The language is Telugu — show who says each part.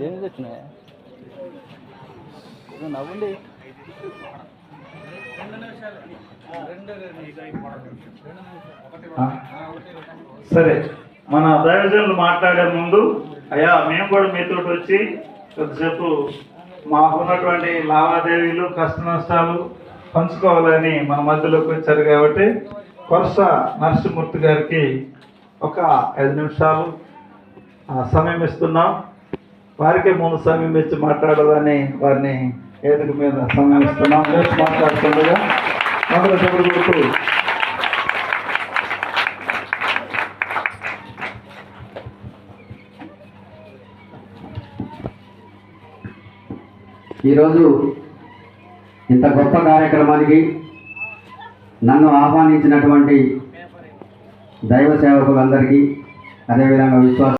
Speaker 1: ఏం తెచ్చినాయా నవ్వండి.
Speaker 2: సరే మన దైవజనులు మాట్లాడే ముందు అయ్యా మేము కూడా మీతో వచ్చి కొద్దిసేపు మాకు ఉన్నటువంటి లావాదేవీలు కష్ట నష్టాలు పంచుకోవాలని మన మధ్యలోకి వచ్చారు కాబట్టి కొరస నరసింహమూర్తి గారికి ఒక ఐదు నిమిషాలు సమయం ఇస్తున్నాం. వారికే ముందు సమయం ఇచ్చి మాట్లాడాలని వారిని వేదిక మీద సమయం ఇస్తున్నాం. మాట్లాడుతుండగా మొదలు చెప్పుడు
Speaker 3: ఈరోజు ఇంత గొప్ప కార్యక్రమానికి నన్ను ఆహ్వానించినటువంటి దైవ సేవకులందరికీ అదేవిధంగా విశ్వాస